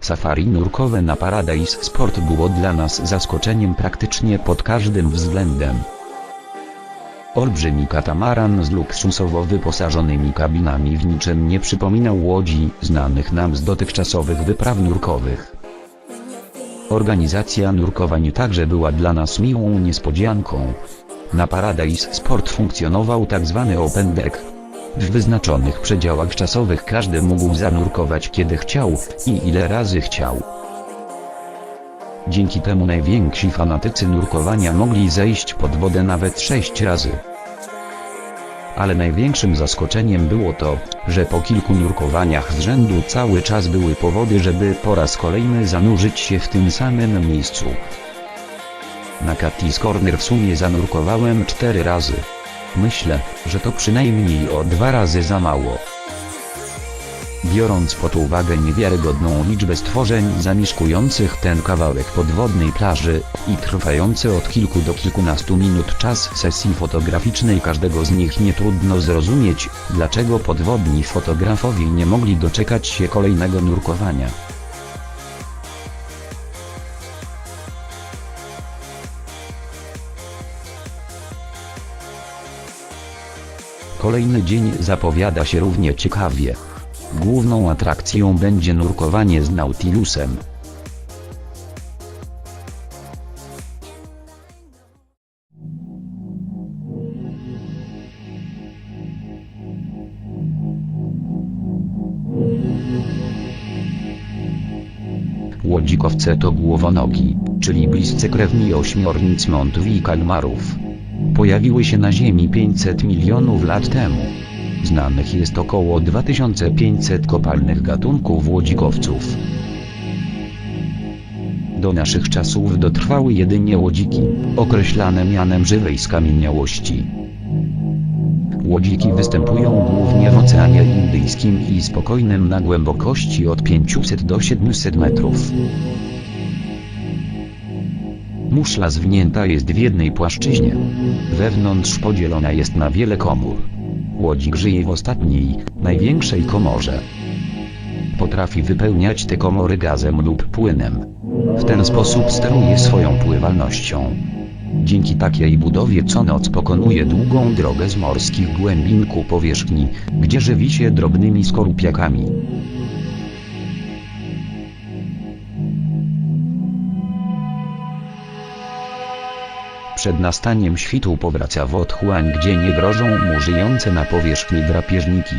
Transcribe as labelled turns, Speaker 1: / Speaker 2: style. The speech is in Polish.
Speaker 1: Safari nurkowe na Paradise Sport było dla nas zaskoczeniem praktycznie pod każdym względem. Olbrzymi katamaran z luksusowo wyposażonymi kabinami w niczym nie przypominał łodzi znanych nam z dotychczasowych wypraw nurkowych. Organizacja nurkowań także była dla nas miłą niespodzianką. Na Paradise Sport funkcjonował tzw. open deck. W wyznaczonych przedziałach czasowych każdy mógł zanurkować kiedy chciał i ile razy chciał. Dzięki temu najwięksi fanatycy nurkowania mogli zejść pod wodę nawet 6 razy. Ale największym zaskoczeniem było to, że po kilku nurkowaniach z rzędu cały czas były powody, żeby po raz kolejny zanurzyć się w tym samym miejscu. Na Cattis Corner w sumie zanurkowałem 4 razy. Myślę, że to przynajmniej o dwa razy za mało. Biorąc pod uwagę niewiarygodną liczbę stworzeń zamieszkujących ten kawałek podwodnej plaży i trwający od kilku do kilkunastu minut czas sesji fotograficznej każdego z nich nie trudno zrozumieć, dlaczego podwodni fotografowie nie mogli doczekać się kolejnego nurkowania. Kolejny dzień zapowiada się równie ciekawie. Główną atrakcją będzie nurkowanie z Nautilusem. Łodzikowce to głowonogi, czyli bliscy krewni ośmiornic montów i kalmarów. Pojawiły się na Ziemi 500 milionów lat temu. Znanych jest około 2500 kopalnych gatunków łodzikowców. Do naszych czasów dotrwały jedynie łodziki, określane mianem żywej skamieniałości. Łodziki występują głównie w Oceanie Indyjskim i spokojnym na głębokości od 500 do 700 metrów. Muszla zwinięta jest w jednej płaszczyźnie. Wewnątrz podzielona jest na wiele komór. Łodzik żyje w ostatniej, największej komorze. Potrafi wypełniać te komory gazem lub płynem. W ten sposób steruje swoją pływalnością. Dzięki takiej budowie co noc pokonuje długą drogę z morskich głębin ku powierzchni, gdzie żywi się drobnymi skorupiakami. Przed nastaniem świtu powraca w otchłań, gdzie nie grożą mu żyjące na powierzchni drapieżniki.